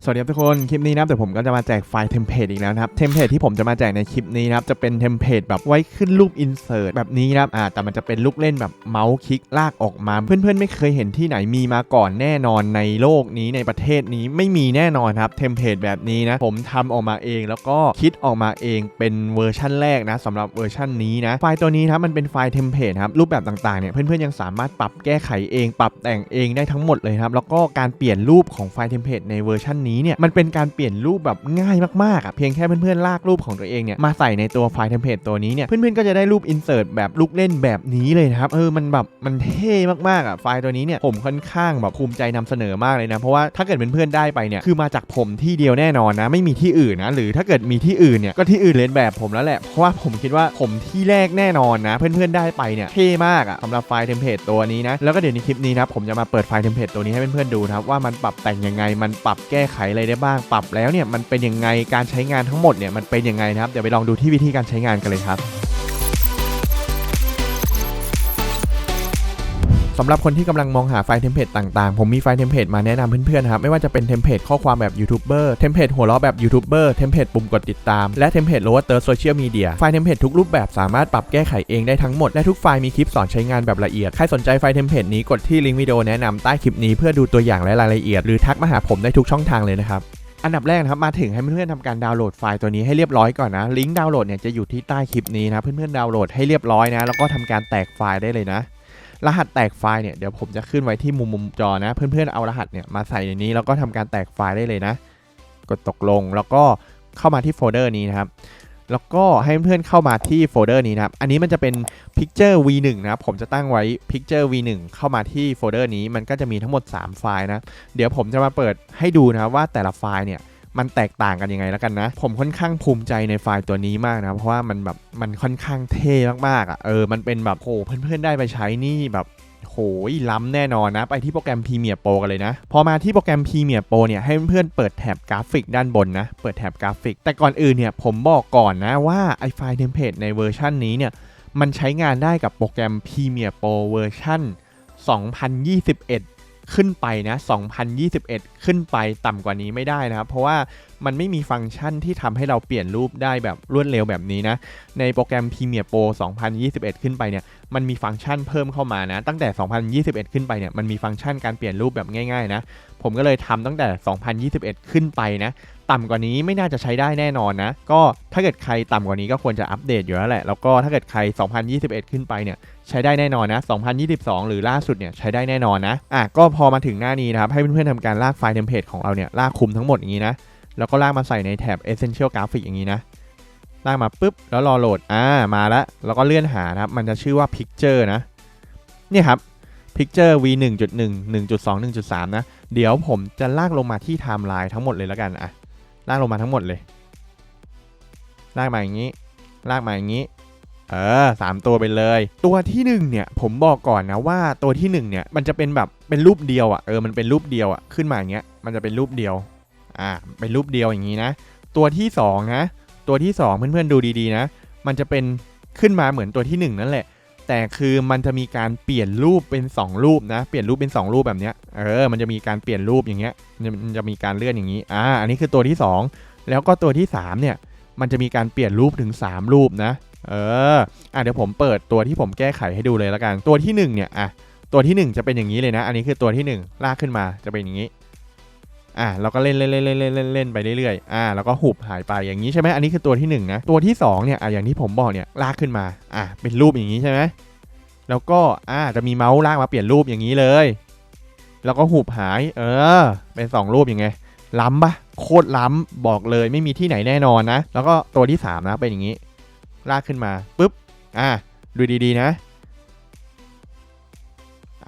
สวัสดีครับทุกคน คลิปนี้นะครับผมก็จะมาแจกไฟล์เทมเพลตอีกแล้วนะครับ เทมเพลตที่ผมจะมาแจกในคลิปนี้นะครับ จะเป็นเทมเพลตแบบไว้ขึ้นรูปอินเสิร์ตแบบนี้นะครับอ่าแต่มันจะเป็นลูกเล่นแบบเมาส์คลิกลากออกมา เพื่อนๆ ไม่เคยเห็นที่ไหนมีมาก่อนแน่นอนในโลกนี้ในประเทศนี้ไม่มีแน่นอนครับ เทมเพลตแบบนี้นะ ผมทำออกมาเองแล้วก็คิดออกมาเองเป็นเวอร์ชั่นแรกนะสำหรับเวอร์ชั่นนี้นะ ไฟล์ตัวนี้นะครับมันเป็นไฟล์เทมเพลตครับ รูปแบบต่างๆ เนี่ยเพื่อนๆ ยังสามารถปรับแก้ไขเอง ปรับแต่งเองได้ทั้งหมดเลยครับ แล้วก็การเปลี่ยนรูปของไฟล์เทมเพลตในเวอร์ชันนี้เนี่ยมันเป็นการเปลี่ยนรูปแบบง่ายมากๆอะเพียงแค่เพื่อนๆลากรูปของตัวเองเนี่ยมาใส่ในตัวไฟล์เทมเพลตตัวนี้เนี่ยเพื่อนๆก็จะได้รูปอินเสิร์ตแบบลูกเล่นแบบนี้เลยนะครับเออมันแบบมันเท่มากๆอะไฟล์ตัวนี้เนี่ยผมค่อนข้างแบบภูมิใจนำเสนอมากเลยนะเพราะว่าถ้าเกิดเพื่อนๆได้ไปเนี่ยคือมาจากผมที่เดียวแน่นอนนะ ไม่มีที่อื่นนะหรือถ้าเกิดมีที่อื่นเนี่ยก็ที่อื่นเลียนแบบผมแล้วแหละเพราะว่าผมคิดว่าผมที่แรกแน่นอนนะ เพื่อนๆได้ไปเนี่ยเท่มากอะสำหรับไฟล์เทมเพลตตัวนี้นะแล้วก็เดี๋ยวในคลิปนี้นะผมจะมาเปิดไฟล์เทมเพลตตัวนี้ให้เพื่อนๆดูนะครับว่ามันปรับแต่งยังไงมันปรับแก้ไขอะไรได้บ้างปรับแล้วเนี่ยมันเป็นยังไงการใช้งานทั้งหมดเนี่ยมันเป็นยังไงนะครับเดี๋ยวไปลองดูที่วิธีการใช้งานกันเลยครับ สำหรับคนที่กำลังมองหาไฟล์เทมเพลตต่างๆ ผมมีไฟล์เทมเพลตมาแนะนำเพื่อนๆครับ ไม่ว่าจะเป็นเทมเพลตข้อความแบบยูทูบเบอร์เทมเพลตหัวเราะแบบยูทูบเบอร์เทมเพลตปุ่มกดติดตาม และเทมเพลตโลว์เตอร์โซเชียลมีเดียไฟล์เทมเพลตทุกรูปแบบสามารถปรับแก้ไขเองได้ทั้งหมด และทุกไฟล์มีคลิปสอนใช้งานแบบละเอียด ใครสนใจไฟล์เทมเพลตนี้กดที่ลิงก์วิดีโอแนะนำใต้คลิปนี้เพื่อดูตัวอย่างและรายละเอียดหรือทักมาหาผมได้ทุกช่องทางเลยนะครับอันดับแรกนะครับมาถึงให้เพื่อนๆทำการดาวน์โหลดไฟล์ตัวนี้ให้เรียบร้อยก่อนนะลิงก์ดาวน์โหลดเนี่ยจะอยู่ที่ใต้คลิปนี้นะเพื่อนๆดาวน์โหลดให้เรียบร้อยนะแล้วก็ทำการแตกไฟล์ได้เลยนะ รหัสแตกไฟล์เนี่ยเดี๋ยวผมจะขึ้นไว้ที่มุมมุมจอนะ เพื่อนๆเอารหัสเนี่ยมาใส่ในนี้แล้วก็ทำการแตกไฟล์ได้เลยนะ กดตกลงแล้วก็เข้ามาที่โฟลเดอร์นี้นะครับแล้วก็ให้เพื่อนๆเข้ามาที่โฟลเดอร์นี้นะครับ อันนี้มันจะเป็น Picture V1 นะครับ ผมจะตั้งไว้ Picture V1 เข้ามาที่โฟลเดอร์นี้ มันก็จะมีทั้งหมด 3 ไฟล์นะ เดี๋ยวผมจะมาเปิดให้ดูนะว่าแต่ละไฟล์เนี่ย มันแตกต่างกันยังไงแล้วกันนะ ผมค่อนข้างภูมิใจในไฟล์ตัวนี้มากนะ เพราะว่ามันแบบมันค่อนข้างเท่มากๆอะเออมันเป็นแบบโหเพื่อนๆได้ไปใช้นี่แบบโหยล้ำแน่นอนนะ ไปที่โปรแกรม Premiere Pro กันเลยนะ พอมาที่โปรแกรม Premiere Pro เนี่ย ให้เพื่อนเปิดแถบกราฟิกด้านบนนะ เปิดแถบกราฟิก แต่ก่อนอื่นเนี่ย ผมบอกก่อนนะว่าไอไฟล์เทมเพลตในเวอร์ชันนี้เนี่ย มันใช้งานได้กับโปรแกรม Premiere Pro เวอร์ชัน2021 ขึ้นไปนะ2021 ขึ้นไปต่ำกว่านี้ไม่ได้นะครับ เพราะว่ามันไม่มีฟังก์ชันที่ทำให้เราเปลี่ยนรูปได้แบบรวดเร็วแบบนี้นะ ในโปรแกรม Premiere Pro 2021 ขึ้นไปเนี่ย มันมีฟังก์ชันเพิ่มเข้ามานะ ตั้งแต่ 2021 ขึ้นไปเนี่ย มันมีฟังก์ชันการเปลี่ยนรูปแบบง่ายๆนะ ผมก็เลยทำตั้งแต่ 2021 ขึ้นไปนะ ต่ำกว่านี้ไม่น่าจะใช้ได้แน่นอนนะ ก็ถ้าเกิดใครต่ำกว่านี้ก็ควรจะอัปเดตอยู่แล้วแหละ แล้วก็ถ้าเกิดใคร 2021 ขึ้นไปเนี่ยใช้ได้แน่นอนนะ 2022 หรือล่าสุดเนี่ยใช้ได้แน่นอนนะ อะก็พอมาถึงหน้านี้นะครับ ให้เพื่อนๆทำการลากไฟล์เทมเพลตของเราเนี่ยลากคุมทั้งหมดอย่างนี้นะ แล้วก็ลากมาใส่ในแถบ Essential Graphic อย่างนี้นะลากมาปุ๊บแล้วรอโหลด อ่า มาแล้ว แล้วก็เลื่อนหานะครับ มันจะชื่อว่า Picture นะ เนี่ยครับ Picture V 1.1 1.2 1.3 นะ เดี๋ยวผมจะลากลงมาที่ไทม์ไลน์ทั้งหมดเลยแล้วกัน อะ ลากลงมาทั้งหมดเลย ลากมาอย่างนี้ ลากมาอย่างนี้ เออสามตัวไปเลย ตัวที่หนึ่งเนี่ยผมบอกก่อนนะว่าตัวที่หนึ่งเนี่ยมันจะเป็นแบบเป็นรูปเดียวอะ่ะเออมันเป็นรูปเดียวอะ่ะขึ้นมาอย่างเงี้ยมันจะเป็นรูปเดียวอ่าเป็นรูปเดียวอย่างนี้นะ ตัวที่สองนะตัวที่สองเพื่อนๆดูดีๆนะ มันจะเป็นขึ้นมาเหมือนตัวที่หนึ่งนั่นแหละ แต่คือมันจะมีการเปลี่ยนรูปเป็น 2 รูปนะ เปลี่ยนรูปเป็น 2 รูปแบบเนี้ย เออ มันจะมีการเปลี่ยนรูปอย่างเงี้ย มันจะมีการเลื่อนอย่างนี้ อ่า อันนี้คือตัวที่ 2 แล้วก็ตัวที่ 3 เนี่ย มันจะมีการเปลี่ยนรูปถึง 3 รูปนะ เออ อะเดี๋ยวผมเปิดตัวที่ผมแก้ไขให้ดูเลยล้วกัน ตัวที่ 1 เนี่ย อะ ตัวที่ 1 จะเป็นอย่างนี้เลยนะ อันนี้คือตัวที่ 1 ลากขึ้นมาจะเป็นอย่างนี้ อะเราก็เล่นเล่นเล่นเล่นเล่นเล่นไปเรื่อยๆอะแล้วก็หุบหายไปอย่างนี้ใช่ไหมอันนี้คือตัวที่หนึ่งนะตัวที่สองเนี่ยอะอย่างที่ผมบอกเนี่ยลากขึ้นมาอะเป็นรูปอย่างนี้ใช่ไหมแล้วก็อะจะมีเมาส์ลากมาเปลี่ยนรูปอย่างนี้เลย แล้วก็หุบหายเออ เป็นสองรูปยังไงล้ำปะโคตรล้ำบอกเลยไม่มีที่ไหนแน่นอนนะ แล้วก็ตัวที่สามนะเป็นอย่างนี้ ลากขึ้นมาปุ๊บอะดูดีๆนะ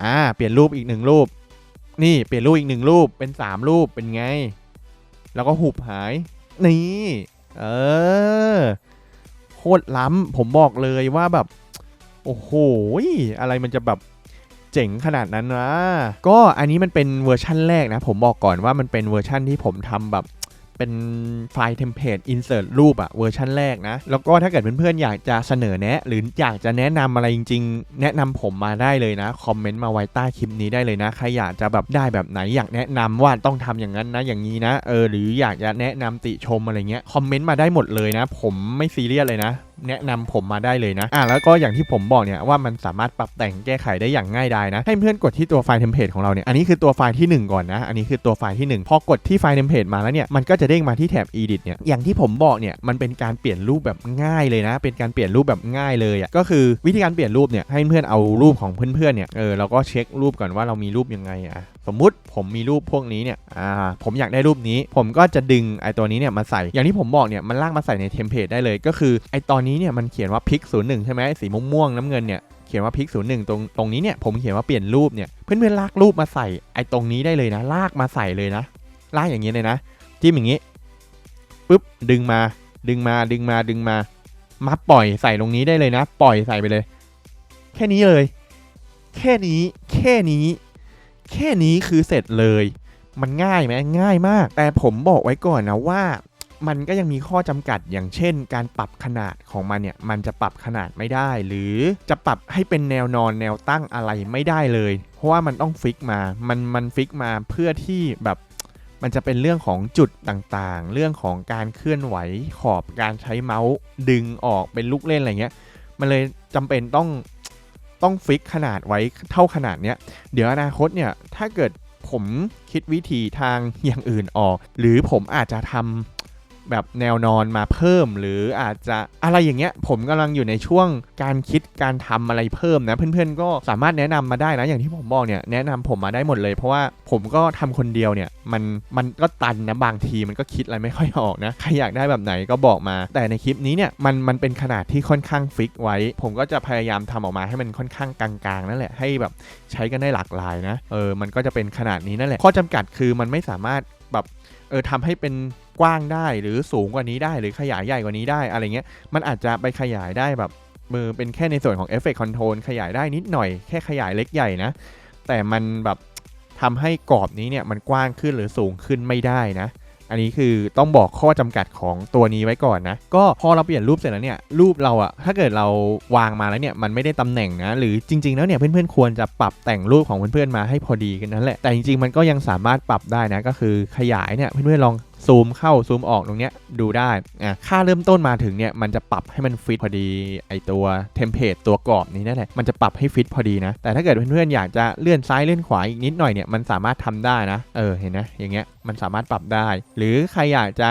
อ่า เปลี่ยนรูปอีกหนึ่งรูป นี่เปลี่ยนรูปอีกหนึ่งรูปเป็นสามรูปเป็นไง แล้วก็หุบหาย นี่ เออ โคตรล้ำผมบอกเลยว่าแบบ โอ้โห อะไรมันจะแบบเจ๋งขนาดนั้นนะ ก็อันนี้มันเป็นเวอร์ชั่นแรกนะ ผมบอกก่อนว่ามันเป็นเวอร์ชั่นที่ผมทำแบบ เป็นไฟล์เทมเพลตอินเสิร์ตรูปอะเวอร์ชันแรกนะ แล้วก็ถ้าเกิดเพื่อนๆอยากจะเสนอแนะ หรืออยากจะแนะนำอะไรจริงๆ แนะนำผมมาได้เลยนะ คอมเมนต์มาไว้ใต้คลิปนี้ได้เลยนะ ใครอยากจะแบบได้แบบไหนอยากแนะนำว่าต้องทำอย่างนั้นนะอย่างนี้นะเออหรืออยากจะแนะนำติชมอะไรเงี้ยคอมเมนต์มาได้หมดเลยนะ ผมไม่ซีเรียสเลยนะแนะนำผมมาได้เลยนะอะแล้วก็อย่างที่ผมบอกเนี่ยว่ามันสามารถปรับแต่งแก้ไขได้อย่างง่ายดายนะ ให้เพื่อนกดที่ตัวไฟล์เทมเพลตของเราเนี่ยอันนี้คือตัวไฟล์ที่ 1 ก่อนนะ อันนี้คือตัวไฟล์ที่ 1 พอกดที่ไฟล์เทมเพลตมาแล้วเนี่ยมันก็จะเด้งมาที่แถบ edit เนี่ยอย่างที่ผมบอกเนี่ยมันเป็นการเปลี่ยนรูปแบบง่ายเลยนะ เป็นการเปลี่ยนรูปแบบง่ายเลยอะก็คือวิธีการเปลี่ยนรูปเนี่ยให้เพื่อนเอารูปของเพื่อนๆเนี่ยเออเราก็เช็ครูปก่อนว่าเรามีรูปยังไงอะ สมมุติผมมีรูปพวกนี้เนี่ย อ่า ผมอยากได้รูปนี้ ผมก็จะดึงไอตัวนี้เนี่ยมาใส่ อย่างที่ผมบอกเนี่ย มันลากมาใส่ในเทมเพลตได้เลย ก็คือไอตอนนี้เนี่ยมันเขียนว่าพิกศูนย์หนึ่งใช่ไหมสีม่วงๆน้ำเงินเนี่ยเขียนว่าพิกศูนย์หนึ่งตรงตรงนี้เนี่ยผมเขียนว่าเปลี่ยนรูปเนี่ย เพื่อนๆลากรูปมาใส่ไอตรงนี้ได้เลยนะ ลากมาใส่เลยนะ ลากอย่างนี้เลยนะ จิ้มอย่างนี้ปุ๊บดึงมา ดึงมา ดึงมา ดึงมา มาปล่อยใส่ตรงนี้ได้เลยนะ ปล่อยใส่ไปเลย แค่นี้เลย แค่นี้ แค่นี้ แค่นี้คือเสร็จเลย มันง่ายไหมง่ายมาก แต่ผมบอกไว้ก่อนนะว่ามันก็ยังมีข้อจำกัดอย่างเช่น การปรับขนาดของมันเนี่ยมันจะปรับขนาดไม่ได้ หรือจะปรับให้เป็นแนวนอนแนวตั้งอะไรไม่ได้เลย เพราะว่ามันต้องฟิกมา มันมันฟิกมาเพื่อที่แบบมันจะเป็นเรื่องของจุดต่างๆ เรื่องของการเคลื่อนไหวขอบการใช้เมาส์ดึงออกเป็นลูกเล่นอะไรเงี้ย มันเลยจำเป็นต้อง ต้องฟิกขนาดไว้เท่าขนาดเนี้ยเดี๋ยวอนาคตเนี่ยถ้าเกิดผมคิดวิธีทางอย่างอื่นออก หรือผมอาจจะทำ แบบแนวนอนมาเพิ่ม หรืออาจจะอะไรอย่างเงี้ย ผมกำลังอยู่ในช่วงการคิดการทำอะไรเพิ่มนะ เพื่อนๆก็สามารถแนะนำมาได้นะอย่างที่ผมบอกเนี่ยแนะนำผมมาได้หมดเลย เพราะว่าผมก็ทำคนเดียวเนี่ยมันมันก็ตันนะบางทีมันก็คิดอะไรไม่ค่อยออกนะใครอยากได้แบบไหนก็บอกมา แต่ในคลิปนี้เนี่ยมันมันเป็นขนาดที่ค่อนข้างฟิกไว้ ผมก็จะพยายามทำออกมาให้มันค่อนข้างกลางๆนั่นแหละให้แบบใช้กันได้หลากหลายนะเออมันก็จะเป็นขนาดนี้นั่นแหละข้อจำกัดคือมันไม่สามารถแบบเออทำให้เป็น กว้างได้หรือสูงกว่านี้ได้ หรือขยายใหญ่กว่านี้ได้อะไรเงี้ยมันอาจจะไปขยายได้แบบมือเป็นแค่ในส่วนของ Effect Control ขยายได้นิดหน่อยแค่ขยายเล็กใหญ่นะ แต่มันแบบทำให้กรอบนี้เนี่ยมันกว้างขึ้นหรือสูงขึ้นไม่ได้นะ อันนี้คือต้องบอกข้อจำกัดของตัวนี้ไว้ก่อนนะ ก็พอเราเปลี่ยนรูปเสร็จแล้วเนี่ยรูปเราอะถ้าเกิดเราวางมาแล้วเนี่ยมันไม่ได้ตำแหน่งนะ หรือจริง ๆ แล้วเนี่ยเพื่อนๆควรจะปรับแต่งรูปของเพื่อนๆมาให้พอดีกันนั่นแหละแต่จริงๆมันก็ยังสามารถปรับได้นะก็คือขยายเนี่ยเพื่อนๆลอง ซูมเข้าซูมออกตรงเนี้ยดูได้อะค่าเริ่มต้นมาถึงเนี่ยมันจะปรับให้มันฟิตพอดีไอตัวเทมเพลตตัวกรอบนี้นั่นแหละมันจะปรับให้ฟิตพอดีนะ แต่ถ้าเกิดเพื่อนๆอยากจะเลื่อนซ้ายเลื่อนขวาอีกนิดหน่อยเนี่ยมันสามารถทำได้นะ เออเห็นนะอย่างเงี้ยมันสามารถปรับได้ หรือใครอยากจะ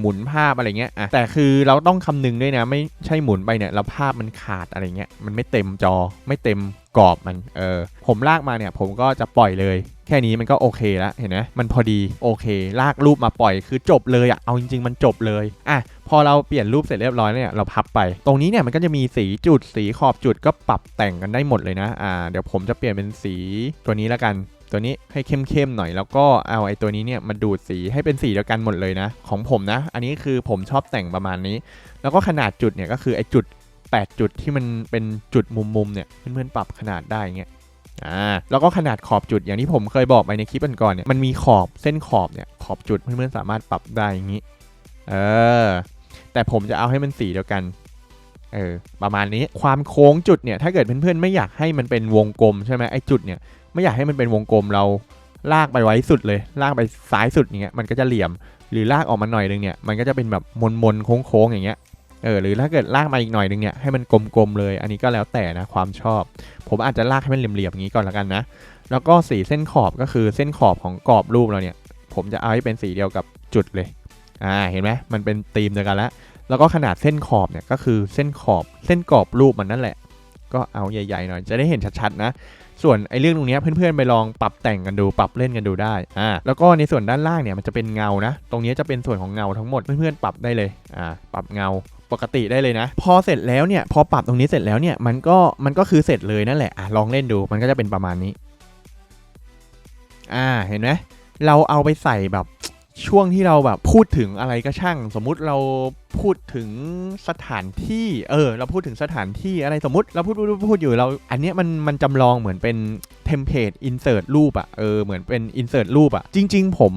หมุนภาพอะไรเงี้ยอะแต่คือเราต้องคำนึงด้วยนะ ไม่ใช่หมุนไปเนี่ยแล้วภาพมันขาดอะไรเงี้ยมันไม่เต็มจอไม่เต็ม กรอบมันเออผมลากมาเนี่ยผมก็จะปล่อยเลย แค่นี้มันก็โอเคแล้วเห็นไหมมันพอดีโอเค ลากรูปมาปล่อยคือจบเลยอะเอาจริง ๆ มันจบเลยอะพอเราเปลี่ยนรูปเสร็จเรียบร้อยเนี่ยเราพับไป ตรงนี้เนี่ยมันก็จะมีสีจุดสีขอบจุดก็ปรับแต่งกันได้หมดเลยนะอ่าเดี๋ยวผมจะเปลี่ยนเป็นสีตัวนี้แล้วกันตัวนี้ให้เข้มๆหน่อยแล้วก็เอาไอ้ตัวนี้เนี่ยมาดูดสีให้เป็นสีเดียวกันหมดเลยนะ ของผมนะ อันนี้คือผมชอบแต่งประมาณนี้ แล้วก็ขนาดจุดเนี่ยก็คือไอ้จุด 8 จุดที่มันเป็นจุดมุมๆเนี่ยเพื่อนๆปรับขนาดได้อย่างเงี้ยอ่าแล้วก็ขนาดขอบจุดอย่างที่ผมเคยบอกไปในคลิปก่อนๆเนี่ยมันมีขอบเส้นขอบเนี่ยขอบจุดเพื่อนๆสามารถปรับได้อย่างนี้เออแต่ผมจะเอาให้มันสีเดียวกันเออประมาณนี้ความโค้งจุดเนี่ยถ้าเกิดเพื่อนๆไม่อยากให้มันเป็นวงกลมใช่ไหมไอ้จุดเนี่ยไม่อยากให้มันเป็นวงกลมเราลากไปไว้สุดเลย ลากไปซ้ายสุดอย่างเงี้ยมันก็จะเหลี่ยมหรือลากออกมาหน่อยนึงเนี่ยมันก็จะเป็นแบบมนๆโค้งๆอย่างเงี้ย เออหรือถ้าเกิดลากมาอีกหน่อยนึงเนี่ยให้มันกลมๆเลย อันนี้ก็แล้วแต่นะความชอบ ผมอาจจะลากให้มันเหลี่ยมๆอย่างนี้ก่อนละกันนะ แล้วก็สีเส้นขอบก็คือเส้นขอบของกรอบรูปเราเนี่ย ผมจะเอาให้เป็นสีเดียวกับจุดเลยอ่าเห็นไหมมันเป็นธีมเดียวกันแล้วแล้วก็ขนาดเส้นขอบเนี่ยก็คือเส้นขอบเส้นกรอบรูปมันนั่นแหละ ก็เอาใหญ่ๆหน่อยจะได้เห็นชัดๆนะส่วนไอ้เรื่องตรงนี้เพื่อนๆไปลองปรับแต่งกันดูปรับเล่นกันดูได้อ่าแล้วก็ในส่วนด้านล่างเนี่ยมันจะเป็นเงานะ ตรงนี้จะเป็นส่วนของเงาทั้งหมดเพื่อนๆปรับได้เลยอ่าปรับเงา ปกติได้เลยนะ พอเสร็จแล้วเนี่ยพอปรับตรงนี้เสร็จแล้วเนี่ยมันก็มันก็คือเสร็จเลยนั่นแหละอะลองเล่นดูมันก็จะเป็นประมาณนี้ อ่าเห็นไหมเราเอาไปใส่แบบช่วงที่เราแบบพูดถึงอะไรก็ช่าง สมมุติเราพูดถึงสถานที่เออ เราพูดถึงสถานที่อะไรสมมติเราพูดพูดพูดอยู่เรา อันเนี้ยมันมันจำลองเหมือนเป็น เทมเพลตอินเสิร์ตรูปอะเออเหมือนเป็นอินเสิร์ตรูปอะจริง ๆ ผม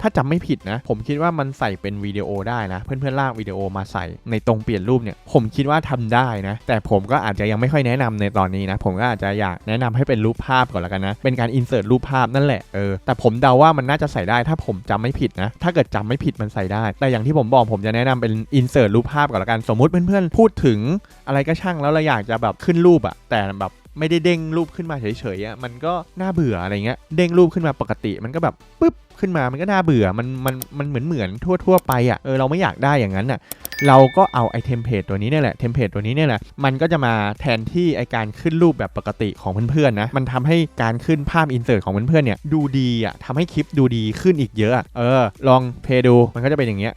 ถ้าจำไม่ผิดนะ ผมคิดว่ามันใส่เป็นวิดีโอได้นะ เพื่อนๆลากวิดีโอมาใส่ในตรงเปลี่ยนรูปเนี่ย ผมคิดว่าทำได้นะ แต่ผมก็อาจจะยังไม่ค่อยแนะนำในตอนนี้นะ ผมก็อาจจะอยากแนะนำให้เป็นรูปภาพก่อนละกันนะ เป็นการอินเสิร์ตรูปภาพนั่นแหละเออแต่ผมเดาว่ามันน่าจะใส่ได้ถ้าผมจำไม่ผิดนะ ถ้าเกิดจำไม่ผิดมันใส่ได้ แต่อย่างที่ผมบอกผมจะแนะนำเป็นอินเสิร์ตรูปภาพก่อนละกันสมมุติเพื่อนๆพูดถึงอะไรก็ช่างแล้วเราอยากจะแบบขึ้นรูปอะแต่แบบ ไม่ได้เด้งรูปขึ้นมาเฉยๆอะมันก็น่าเบื่ออะไรเงี้ยเด้งรูปขึ้นมาปกติมันก็แบบปึ๊บขึ้นมามันก็น่าเบื่อมันมันมันเหมือนเหมือนทั่วๆไปอะเออเราไม่อยากได้อย่างนั้นอะเราก็เอาไอเทมเพลตตัวนี้เนี่ยแหละเทมเพลตตัวนี้เนี่ยแหละมันก็จะมาแทนที่ไอการขึ้นรูปแบบปกติของเพื่อนๆนะมันทำให้การขึ้นภาพอินเสิร์ตของเพื่อนๆเนี่ยดูดีอะทำให้คลิปดูดีขึ้นอีกเยอะเออ ลองเพลย์ดูมันก็จะเป็นอย่างเงี้ย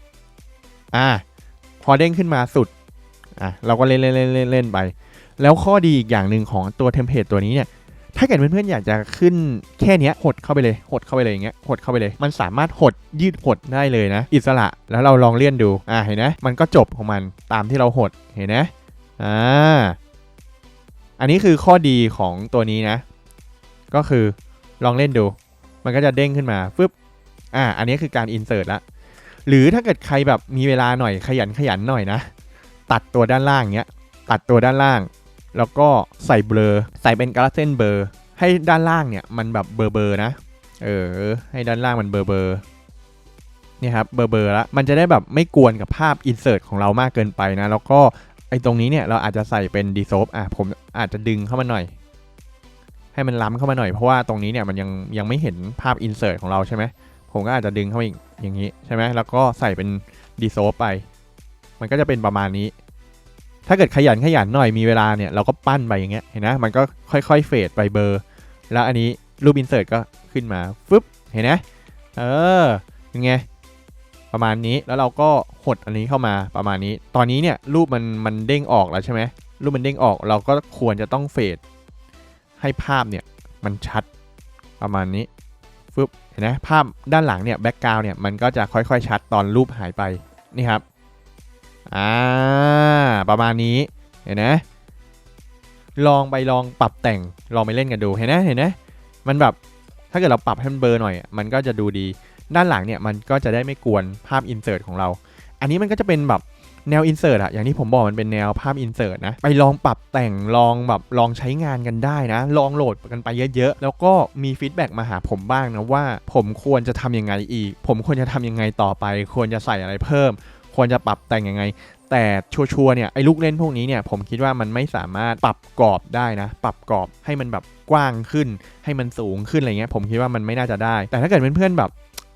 อ่าพอเด้งขึ้นมาสุดอะเราก็เล่นเล่นเล่นเล่นเล่นไป แล้วข้อดีอีกอย่างหนึ่งของตัวเทมเพลตตัวนี้เนี่ยถ้าเกิดเพื่อนๆอยากจะขึ้นแค่นี้หดเข้าไปเลย หดเข้าไปเลยอย่างเงี้ยหดเข้าไปเลย มันสามารถหดยืดหดได้เลยนะ อิสระแล้วเราลองเลื่อนดูอ่าเห็นไหมมันก็จบของมันตามที่เราหดเห็นไหมอ่าอันนี้คือข้อดีของตัวนี้นะ ก็คือลองเล่นดู มันก็จะเด้งขึ้นมาฟึบอ่าอันนี้คือการอินเสิร์ตละหรือถ้าเกิดใครแบบมีเวลาหน่อยขยันขยันหน่อยนะ ตัดตัวด้านล่างเนี้ยตัดตัวด้านล่าง แล้วก็ใส่เบลอใส่เป็นกราเส้นเบลอให้ด้านล่างเนี่ยมันแบบเบอร์เบอร์นะ เออ ให้ด้านล่างมันเบอร์เบอร์เนี่ยครับเบอร์เบอร์ละมันจะได้แบบไม่กวนกับภาพอินเสิร์ตของเรามากเกินไปนะ แล้วก็ไอ้ตรงนี้เนี่ยเราอาจจะใส่เป็นดีโซฟอะผมอาจจะดึงเข้ามาหน่อย ให้มันล้ำเข้ามาหน่อยเพราะว่าตรงนี้เนี่ยมันยังยังไม่เห็นภาพอินเสิร์ตของเราใช่ไหมผมก็อาจจะดึงเข้ามาอีกอย่างนี้ใช่ไหมแล้วก็ใส่เป็นดีโซฟไป มันก็จะเป็นประมาณนี้ ถ้าเกิดขยันขยันหน่อยมีเวลาเนี่ยเราก็ปั้นไปอย่างเงี้ยเห็นนะมันก็ค่อยๆเฟดไปเบอร์ แล้วอันนี้รูปอินเสิร์ตก็ขึ้นมาฟึบเห็นไหมเออยังไงประมาณนี้แล้วเราก็หดอันนี้เข้ามาประมาณนี้ ตอนนี้เนี่ยรูปมันมันเด้งออกแล้วใช่ไหมรูปมันเด้งออกเราก็ควรจะต้องเฟดให้ภาพเนี่ยมันชัดประมาณนี้ฟึบเห็นไหมภาพด้านหลังเนี่ยแบ็กกราวเนี่ยมันก็จะค่อยๆชัดตอนรูปหายไปนี่ครับ อ่าประมาณนี้เห็นไหมลองไปลองปรับแต่งลองไปเล่นกันดูเห็นไหมเห็นไหมมันแบบถ้าเกิดเราปรับให้มันเบอร์หน่อย มันก็จะดูดีด้านหลังเนี่ยมันก็จะได้ไม่กวนภาพอินเสิร์ตของเรา อันนี้มันก็จะเป็นแบบแนวอินเสิร์ตอะอย่างที่ผมบอกมันเป็นแนวภาพอินเสิร์ตนะ ไปลองปรับแต่งลองแบบลองใช้งานกันได้นะ ลองโหลดกันไปเยอะๆ แล้วก็มีฟีดแบ็กมาหาผมบ้างนะว่า ผมควรจะทำยังไงอีก ผมควรจะทำยังไงต่อไป ควรจะใส่อะไรเพิ่ม ควรจะปรับแต่งยังไง แต่ชัวร์เนี่ยไอ้ลูกเล่นพวกนี้เนี่ยผมคิดว่ามันไม่สามารถปรับกรอบได้นะ ปรับกรอบให้มันแบบกว้างขึ้น ให้มันสูงขึ้นอะไรเงี้ยผมคิดว่ามันไม่น่าจะได้ แต่ถ้าเกิดเพื่อนๆแบบ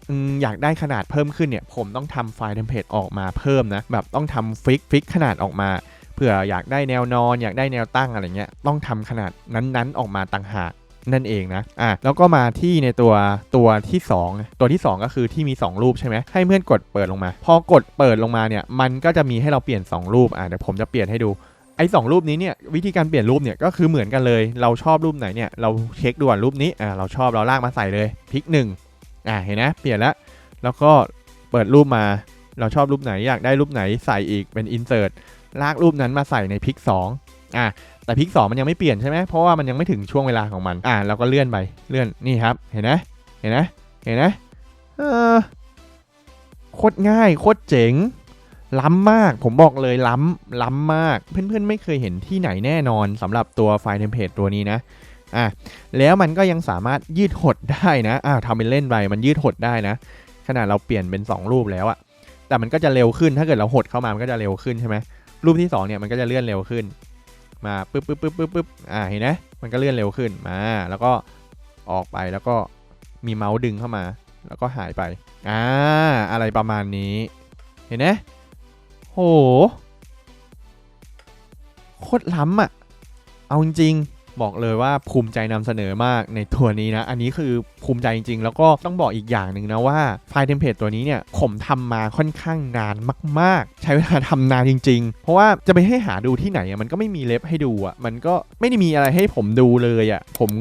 อืมอยากได้ขนาดเพิ่มขึ้นเนี่ย ผมต้องทำไฟล์เทมเพลตออกมาเพิ่มนะ แบบต้องทำฟิกฟิกขนาดออกมาเผื่ออยากได้แนวนอน อยากได้แนวตั้งอะไรเงี้ยต้องทำขนาดนั้นๆออกมาต่างหาก นั่นเองนะอะแล้วก็มาที่ในตัวตัวที่ 2 ตัวที่ 2 ก็คือที่มี 2 รูปใช่ไหมให้เพื่อนกดเปิดลงมา พอกดเปิดลงมาเนี่ยมันก็จะมีให้เราเปลี่ยน 2 รูปอะเดี๋ยวผมจะเปลี่ยนให้ดูไอ้สรูปนี้เนี่ยวิธีการเปลี่ยนรูปเนี่ยก็คือเหมือนกันเลย เราชอบรูปไหนเนี่ยเราเช็คด่วนรูปนี้อะเราชอบเราลากมาใส่เลยพลิก1อะเห็นนะเปลี่ยนแล้วแล้วก็เปิดรูปมาเราชอบรูปไหนอยากได้รูปไหนใส่อีกเป็น insert ลากรูปนั้นมาใส่ในพลิก2อะ แต่พิก2มันยังไม่เปลี่ยนใช่ไหมเพราะว่ามันยังไม่ถึงช่วงเวลาของมัน อ่าเราก็เลื่อนไปเลื่อนนี่ครับ เห็นไหมเห็นไหมเห็นไหมเออโคตรง่ายโคตรเจ๋งล้ำมาก ผมบอกเลยล้ำล้ำมาก เพื่อนๆ ไม่เคยเห็นที่ไหนแน่นอนสำหรับตัวไฟล์เทมเพลตตัวนี้นะ อะ แล้วมันก็ยังสามารถยืดหดได้นะ อ้าวทำเป็นเล่นไป มันยืดหดได้นะ ขนาดเราเปลี่ยนเป็น 2 รูปแล้วอะแต่มันก็จะเร็วขึ้น ถ้าเกิดเราหดเข้ามา มันก็จะเร็วขึ้นใช่ไหมรูปที่2เนี่ย มันก็จะเลื่อนเร็วขึ้น มาปึ๊บปึ๊บปึ๊บปึ๊บปึ๊บอ่าเห็นไหมมันก็เลื่อนเร็วขึ้นมาแล้วก็ออกไปแล้วก็มีเมาส์ดึงเข้ามา แล้วก็หายไปอ่าอะไรประมาณนี้เห็นไหมโหโคตรล้ำอะเอาจริง บอกเลยว่าภูมิใจนำเสนอมากในตัวนี้นะ อันนี้คือภูมิใจจริง ๆ แล้วก็ต้องบอกอีกอย่างหนึ่งนะว่าไฟล์เทมเพลตตัวนี้เนี่ยผมทำมาค่อนข้างนานมาก ๆ ใช้เวลาทำนานจริง ๆ เพราะว่าจะไปให้หาดูที่ไหนมันก็ไม่มีเล็บให้ดูอะมันก็ไม่ได้มีอะไรให้ผมดูเลยอะผม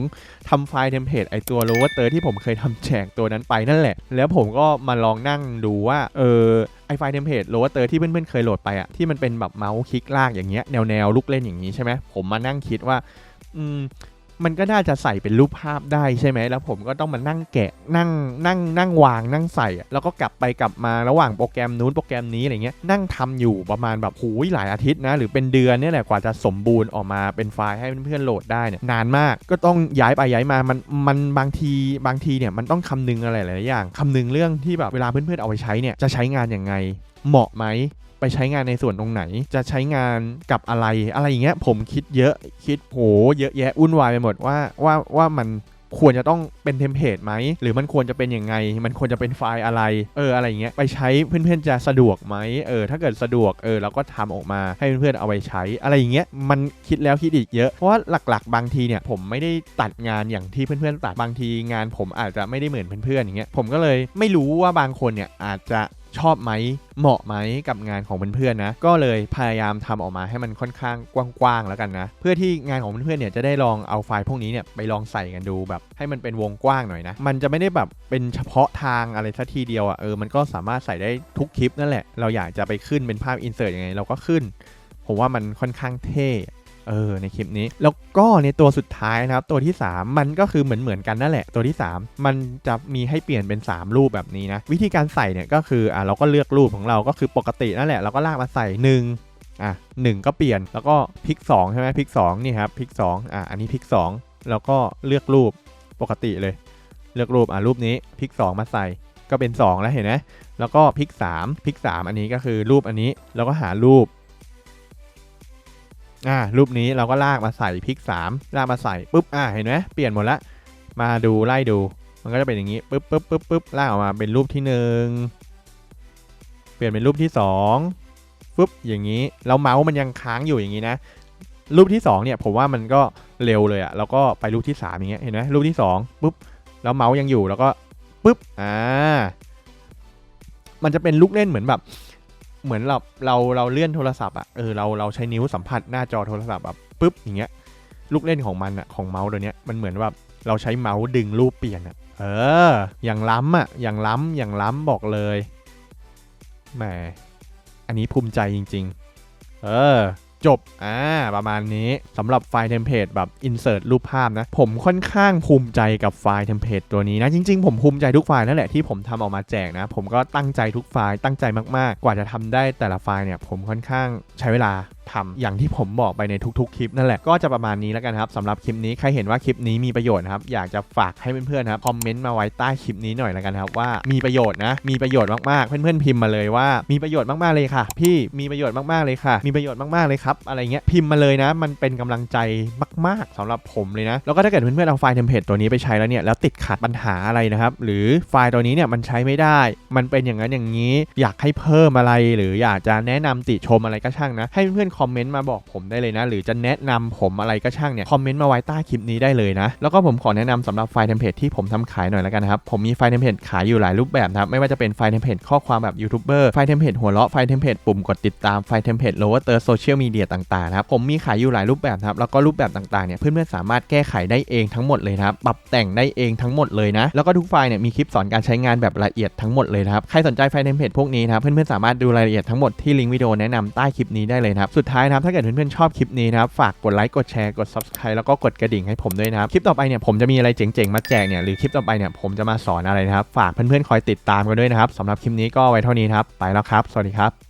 ทำไฟล์เทมเพลตไอตัวโลเวอร์เตอร์ที่ผมเคยทำแจกตัวนั้นไปนั่นแหละ แล้วผมก็มาลองนั่งดูว่า เออไอไฟล์เทมเพลตโลเวอร์เตอร์ที่เพื่อนๆเคยโหลดไปอะที่มันเป็นแบบเมาส์คลิกลากอย่างเงี้ยแนวๆลูกเล่นอย่างนี้ใช่ไหมผมมานั่งคิดว่า อืมมันก็น่าจะใส่เป็นรูปภาพได้ใช่ไหม แล้วผมก็ต้องมานั่งแกะ นั่ง นั่ง นั่งวาง นั่งใส่ แล้วก็กลับไปกลับมาระหว่างโปรแกรมนู้นโปรแกรมนี้อะไรเงี้ย นั่งทำอยู่ประมาณแบบหูยหลายอาทิตย์นะ หรือเป็นเดือนเนี่ยแหละกว่าจะสมบูรณ์ออกมาเป็นไฟล์ให้เพื่อนๆโหลดได้เนี่ย นานมาก ก็ต้องย้ายไปย้ายมา มัน มันบางที บางทีเนี่ยมันต้องคำนึงอะไรหลายอย่างคำนึงเรื่องที่แบบเวลาเพื่อนๆเอาไปใช้เนี่ย จะใช้งานยังไง เหมาะไหม ไปใช้งานในส่วนตรงไหน จะใช้งานกับอะไรอะไรอย่างเงี้ยผมคิดเยอะคิดโหเยอะแยะวุ่นวายไปหมดว่าว่าว่ามันควรจะต้องเป็นเทมเพลตไหม หรือมันควรจะเป็นยังไง มันควรจะเป็นไฟล์อะไร เออ อะไรอย่างเงี้ย ไปใช้เพื่อนๆจะสะดวกไหม เออ ถ้าเกิดสะดวก เออ เราก็ทำออกมาให้เพื่อนๆเอาไปใช้ อะไรอย่างเงี้ย มันคิดแล้วคิดอีกเยอะ เพราะว่าหลักๆ บางทีเนี่ย ผมไม่ได้ตัดงานอย่างที่เพื่อนๆตัด บางทีงานผมอาจจะไม่ได้เหมือนเพื่อนๆอย่างเงี้ย ผมก็เลยไม่รู้ว่าบางคนเนี่ยอาจจะ ชอบไหมเหมาะไหมกับงานของเพื่อนๆนะ ก็เลยพยายามทำออกมาให้มันค่อนข้างกว้างๆแล้วกันนะ เพื่อที่งานของเพื่อนๆเนี่ยจะได้ลองเอาไฟล์พวกนี้เนี่ยไปลองใส่กันดูแบบ ให้มันเป็นวงกว้างหน่อยนะ มันจะไม่ได้แบบเป็นเฉพาะทางอะไรสัทีเดียวอะ่ะเออมันก็สามารถใส่ได้ทุกคลิปนั่นแหละ เราอยากจะไปขึ้นเป็นภาพอินเสิร์ตยังไงเราก็ขึ้น ผมว่ามันค่อนข้างเท่ เออในคลิปนี้ แล้วก็ในตัวสุดท้ายนะครับ ตัวที่ 3 มันก็คือเหมือนเหมือนกันนั่นแหละ ตัวที่ 3 มันจะมีให้เปลี่ยนเป็น 3 รูปแบบนี้นะวิธีการใส่เนี่ยก็คืออะเราก็เลือกรูปของเราก็คือปกตินั่นแหละเราก็ลากมาใส่ 1อะหนึ่งก็เปลี่ยนแล้วก็พลิก2ใช่ไหมพลิก2นี่ครับพลิก2อะอันนี้พลิก 2 แล้วก็เลือกรูปปกติเลย เลือกรูปอะรูปนี้พลิก 2 มาใส่ก็เป็น 2 แล้วเห็นไหมแล้วก็พลิก3พลิก 3 อันนี้ก็คือรูปอันนี้แล้วก็หารูป อ่ารูปนี้เราก็ลากมาใส่พลิก 3 ลากมาใส่ปุ๊บอ่าเห็นไหมเปลี่ยนหมดละมาดูไล่ดู มันก็จะเป็นอย่างนี้ปุ๊บปุ๊บปุ๊บปุ๊บลากออกมาเป็นรูปที่หนึ่งเปลี่ยนเป็นรูปที่สองปุ๊บอย่างนี้แล้วเมาส์มันยังค้างอยู่อย่างนี้นะ รูปที่สองเนี่ยผมว่ามันก็เร็วเลยอะแล้วก็ไปรูปที่สามอย่างเงี้ยเห็นไหมรูปที่สองปุ๊บแล้วเมาส์ยังอยู่แล้วก็ปุ๊บอ่ามันจะเป็นลูกเล่นเหมือนแบบ เหมือนเราเราเราเลื่อนโทรศัพท์อะเออเราเราใช้นิ้วสัมผัสหน้าจอโทรศัพท์แบบปุ๊บอย่างเงี้ยลูกเล่นของมันอะของเมาส์ตัวเนี้ยมันเหมือนแบบเราใช้เมาส์ดึงรูปเปลี่ยนอะเออ อย่างล้ำอะอย่างล้ำอย่างล้ำบอกเลยแหมอันนี้ภูมิใจจริง ๆ เออ จบอ่าประมาณนี้สำหรับไฟล์เทมเพลตแบบ insert รูปภาพนะ ผมค่อนข้างภูมิใจกับไฟล์เทมเพลตตัวนี้นะ จริงๆ ผมภูมิใจทุกไฟล์นั่นแหละที่ผมทำออกมาแจกนะ ผมก็ตั้งใจทุกไฟล์ตั้งใจมากๆ กว่าจะทำได้แต่ละไฟล์เนี่ยผมค่อนข้างใช้เวลาทำอย่างที่ผมบอกไปในทุกๆคลิปนั่นแหละก็จะประมาณนี้แล้วกันครับสำหรับคลิปนี้ใครเห็นว่าคลิปนี้มีประโยชน์นะครับอยากจะฝากให้เพื่อนๆนะครับคอมเมนต์มาไว้ใต้คลิปนี้หน่อยแล้วกันครับว่ามีประโยชน์นะมีประโยชน์มากๆเพื่อนๆพิมพ์มาเลยว่ามีประโยชน์มากๆเลยค่ะ พี่มีประโยชน์มากๆเลยค่ะ มีประโยชน์มากๆเลยครับอะไรเงี้ยพิมพ์มาเลยนะ มันเป็นกำลังใจมาก ๆสำหรับผมเลยนะแล้วก็ถ้าเกิดเพื่อนๆเอาไฟล์เทมเพลตตัวนี้ไปใช้แล้วเนี่ยแล้วติดขัดปัญหาอะไรนะครับหรือไฟล์ตัวนี้เนี่ยมันใช้ไม่ได้ มันเป็นอย่างนั้นอย่างนี้ อยากให้เพิ่มอะไรหรืออยากจะแนะนำติชมอะไรก็ช่างนะให้เพื่อนๆคอมเมนต์มาบอกผมได้เลยนะ หรือจะแนะนำผมอะไรก็ช่างเนี่ยคอมเมนต์มาไว้ใต้คลิปนี้ได้เลยนะ แล้วก็ผมขอแนะนำสำหรับไฟล์เทมเพลตที่ผมทำขายหน่อยแล้วกันนะครับผมมีไฟล์เทมเพลตขายอยู่หลายรูปแบบนะครับไม่ว่าจะเป็นไฟล์เทมเพลตข้อความแบบยูทูบเบอร์ไฟล์เทมเพลตหัวเราะไฟล์เทมเพลตปุ่มกดติดตามไฟล์เทมเพลตโลว์เตอร์โซเชียลมีเดียต่างๆนะครับผมมีขายอยู่หลายรูปแบบนะครับแล้วก็รูปแบบต่างๆเนี่ยเพื่อนๆสามารถแก้ไขได้เองทั้งหมดเลยนะครับปรับแต่งได้เองทั้งหมดเลยนะ แล้วก็ทุกไฟล์เนี่ยมีคลิปสอนการใช้งานแบบละเอียดทั้งหมดเลยนะครับใครสนใจไฟล์เทมเพลตพวกนี้นะครับเพื่อนๆสามารถดูรายละเอียดทั้งหมดที่ลิงก์วิดีโอแนะนำใต้คลิปนี้ได้เลยนะครับสุดท้ายนะครับถ้าเกิดเพื่อนๆชอบคลิปนี้นะครับฝากกดไลค์กดแชร์กด subscribe แล้วก็กดกระดิ่งให้ผมด้วยนะครับคลิปต่อไปเนี่ยผมจะมีอะไรเจ๋งๆมาแจกเนี่ยหรือคลิปต่อไปเนี่ยผมจะมาสอนอะไรนะครับฝากเพื่อนๆคอยติดตามกันด้วยนะครับสำหรับคลิปนี้ก็ไว้เท่านี้ครับไปแล้วครับ สวัสดีครับ